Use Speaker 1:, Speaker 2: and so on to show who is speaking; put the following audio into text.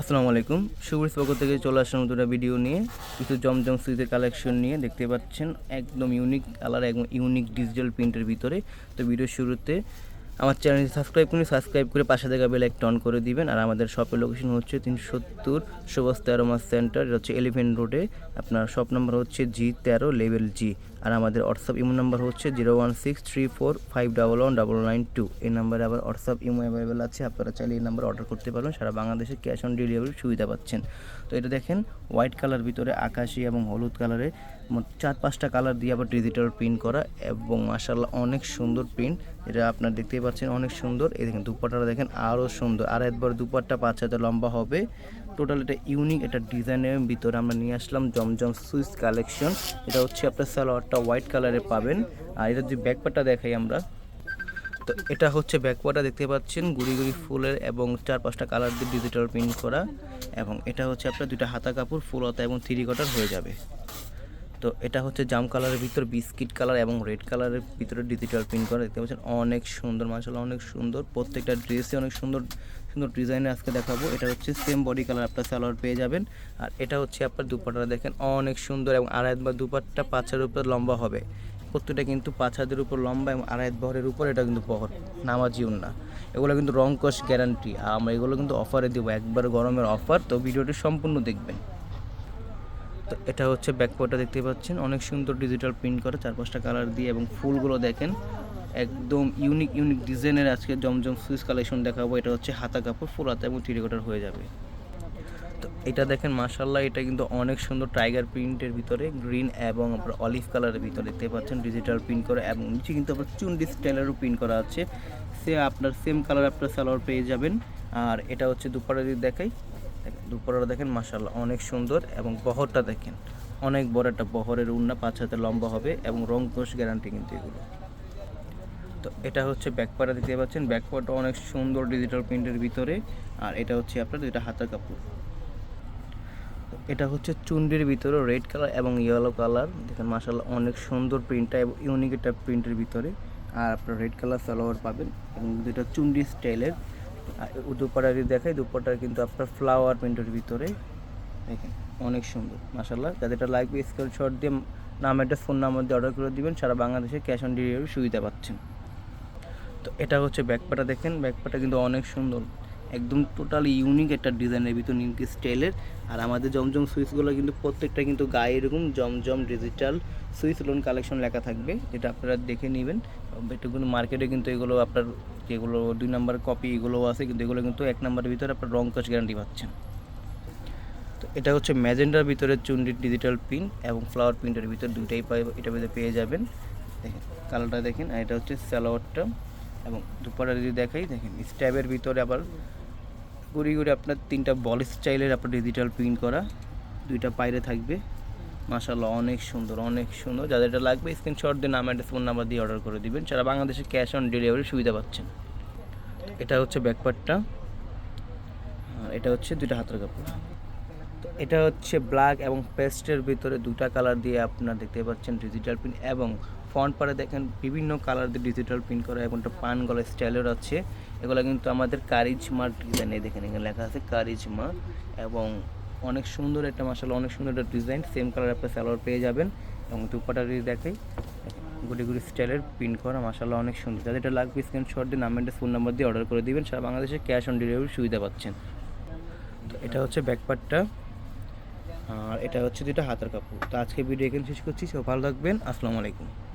Speaker 1: আসসালামু আলাইকুম। সুবরিস পক্ষ থেকে চলে আসলাম একটা ভিডিও নিয়ে। কিছু জমজম সুইচের কালেকশন নিয়ে দেখতে পাচ্ছেন, একদম ইউনিক কালার একদম ইউনিক ডিজিটাল প্রিন্টের ভিতরে। তো ভিডিওর শুরুতে আমার চ্যানেলটি সাবস্ক্রাইব করুন সাবস্ক্রাইব করে পাশে থাকা বেল একটা অন করে দিবেন। আর আমাদের শপের লোকেশন হচ্ছে তিনশো সত্তর সুভাষ তেরো মাস সেন্টার হচ্ছে এলিভেন্ট রোডে আপনার শপ নাম্বার হচ্ছে জি তেরো লেভেল জি আর আমাদের হোয়াটসঅ্যাপ ইমো নাম্বার হচ্ছে zero one six three four five double one double nine two. এই নাম্বারে আবার হোয়াটসঅ্যাপ ইমো অ্যাভেলেবেল আছে। আপনারা চাইলে এই নাম্বার অর্ডার করতে পারবেন। সারা বাংলাদেশে ক্যাশ অন ডেলিভারির সুবিধা পাচ্ছেন। তো এটা দেখেন হোয়াইট কালার ভিতরে আকাশি এবং হলুদ কালারে চার পাঁচটা কালার দিয়ে আবার ডিজিটাল প্রিন্ট করা এবং মাসাল্লাহ অনেক সুন্দর প্রিন্ট এটা আপনার দেখতেই পাচ্ছেন অনেক সুন্দর। এই দেখেন, দুপাট্টাটা দেখেন আরও সুন্দর। আর একবার দুপাট্টা পাঁচ হাতে লম্বা হবে। টোটাল এটা ইউনিক এটা ডিজাইনের ভিতরে আমরা নিয়ে আসলাম। জমজম সুইচ কালেকশন এটা হচ্ছে আপনার সালোয়ারটা হোয়াইট কালারে পাবেন। আর এটা যে ব্যাকপারটা দেখাই আমরা। তো এটা হচ্ছে ব্যাকওয়ার্ডটা দেখতে পাচ্ছেন, গুড়ি গুড়ি ফুলের এবং চার পাঁচটা কালার দিয়ে ডিজিটাল প্রিন্ট করা। এবং এটা হচ্ছে আপনার দুইটা হাতা কাপড়, ফুল হাতা এবং থ্রি কটার হয়ে যাবে। তো এটা হচ্ছে জাম কালারের ভিতর, বিস্কিট কালার এবং রেড কালারের ভিতরে ডিজিটাল প্রিন্ট করা দেখতে পাচ্ছেন। অনেক সুন্দর মাসাল্লাহ অনেক সুন্দর। প্রত্যেকটা ড্রেসে অনেক সুন্দর সুন্দর ডিজাইনে আজকে দেখাবো। এটা হচ্ছে সেম বডি কালার আপনার সালোয়ার পেয়ে যাবেন। আর এটা হচ্ছে আপনার দুপাট্টা দেখেন, অনেক সুন্দর এবং আড়াই বা দুপাট্টা পাঁচের উপর লম্বা হবে। প্রত্যেকটা কিন্তু পাঁচ হাতের উপর লম্বা এবং আড়াই বহরের উপর, এটা কিন্তু বহর নামাজিও না। এগুলো কিন্তু রং কস গ্যারান্টি আর আমরা এগুলো কিন্তু অফারে দেবো, একবার গরমের অফার তো ভিডিওটি সম্পূর্ণ দেখবেন। তো এটা হচ্ছে ব্যাকপার্টটা দেখতে পাচ্ছেন। অনেক সুন্দর ডিজিটাল প্রিন্ট করা চার পাঁচটা কালার দিয়ে এবং ফুলগুলো দেখেন। একদম ইউনিক ইউনিক ডিজাইনের আজকে জমজম সুইচ কালেকশন দেখাবো। এটা হচ্ছে হাতা কাপড় ফুল হাতা এবং থ্রি হয়ে যাবে। তো এটা দেখেন মাশাল্লাহ এটা কিন্তু অনেক সুন্দর টাইগার প্রিন্টের ভিতরে গ্রিন এবং আপনার অলিভ কালারের ভিতরে দেখতে পাচ্ছেন। ডিজিটাল প্রিন্ট করা এবং নিচে কিন্তু আপনার চুন্ডি স্টাইলেরও প্রিন্ট করা আছে। সে আপনার সেম কালার আপনার সালোয়ার পেয়ে যাবেন। আর এটা হচ্ছে দুপাটা দেখাই। দুপাটা দেখেন মাশাল্লাহ অনেক সুন্দর এবং বহরটা দেখেন। অনেক বড় একটা বহরের উন্না পাঁচ হাতে লম্বা হবে এবং রং কোষ গ্যারান্টি কিন্তু এগুলো। তো এটা হচ্ছে ব্যাকপাটা দেখতে পাচ্ছেন। ব্যাকপাটা অনেক সুন্দর ডিজিটাল প্রিন্টের ভিতরে। আর এটা হচ্ছে আপনার দুইটা হাতের কাপড়। এটা হচ্ছে চুন্ডির ভিতরে রেড কালার এবং ইয়েলো কালার দেখেন মাসাল্লাহ অনেক সুন্দর প্রিন্টটা এবং ইউনিক একটা প্রিন্টের ভিতরে। আর আপনার রেড কালার সালোয়ার পাবেন এবং দুটো চুন্ডি স্টাইলের দুপাটা যদি দেখাই দুপাটার কিন্তু আপনার ফ্লাওয়ার প্রিন্টের ভিতরে। দেখেন, অনেক সুন্দর মাসাল্লাহ যাদের এটা লাগবে স্ক্রিনশট দিয়ে নাম অ্যাড্রেস ফোন নাম্বার দিয়ে অর্ডার করে দিবেন, সারা বাংলাদেশে ক্যাশ অন ডেলিভারি সুবিধা পাচ্ছেন। তো এটা হচ্ছে ব্যাকপাটা দেখেন ব্যাকপাটা কিন্তু অনেক সুন্দর। একদম টোটালি ইউনিক একটা ডিজাইনের ভিতর নিমকি স্টাইলের আর আমাদের জমজম সুইচগুলো কিন্তু প্রত্যেকটা কিন্তু গায়ে এরকম জমজম ডিজিটাল সুইচ লোন কালেকশন লেখা থাকবে। যেটা আপনারা দেখে নেবেন। একটু মার্কেটে কিন্তু এগুলো আপনার যেগুলো দুই নাম্বার কপি এগুলোও আছে, কিন্তু এগুলো কিন্তু এক নাম্বারের ভিতরে আপনার রং কাজ গ্যারান্টি পাচ্ছেন। তো এটা হচ্ছে ম্যাজেন্ডার ভিতরে চুন্ডির ডিজিটাল প্রিন্ট এবং ফ্লাওয়ার প্রিন্টের ভিতরে দুইটাই এটার ভিতরে পেয়ে যাবেন। দেখেন কালারটা দেখেন, আর এটা হচ্ছে স্যালোয়ারটা এবং দুপাটা যদি দেখাই, দেখেন স্ট্যাবের ভিতরে আবার গুড়ি গুড়ি আপনার তিনটা বল স্টাইলের আপনার ডিজিটাল প্রিন্ট করা, দুইটা পায়রে থাকবে। মাশাল্লাহ অনেক সুন্দর অনেক সুন্দর। যাদের এটা লাগবে স্ক্রিনশট দিয়ে নাম অ্যাড্রেস ফোন নাম্বার দিয়ে অর্ডার করে দিবেন। যারা বাংলাদেশে ক্যাশ অন ডেলিভারি সুবিধা পাচ্ছেন। এটা হচ্ছে ব্যাকপার্টটা আর এটা হচ্ছে দুইটা হাতের কাপড়। তো এটা হচ্ছে ব্ল্যাক এবং পেস্টের ভিতরে দুটা কালার দিয়ে আপনারা দেখতে পাচ্ছেন ডিজিটাল প্রিন্ট এবং ফ্রন্ট পারে দেখেন বিভিন্ন কালার দিয়ে ডিজিটাল প্রিন্ট করা এবং একটা পান গলা স্টাইলের আছে। এগুলো কিন্তু আমাদের কারিজমা ডিজাইন এই দেখেন এখানে লেখা আছে কারিজমা এবং অনেক সুন্দর একটা মাসাল অনেক সুন্দর একটা ডিজাইন সেম কালার আপনার সালোয়ার পেয়ে যাবেন এবং দুপাটা যদি দেখাই গুটি গুটি স্টাইলের প্রিন্ট করা মাসাল্লাহ অনেক সুন্দর। যাদের এটা লাগবে স্ক্রিনশট দিয়ে নাম ফোন নাম্বার দিয়ে অর্ডার করে দিবেন, সারা বাংলাদেশে ক্যাশ অন ডেলিভারি সুবিধা পাচ্ছেন। তো এটা হচ্ছে ব্যাকপার্টটা আর এটা হচ্ছে দুটো হাতের কাপড়। তো আজকে ভিডিও এখানে শেষ করছি সব ভালো থাকবেন, আসসালামু আলাইকুম।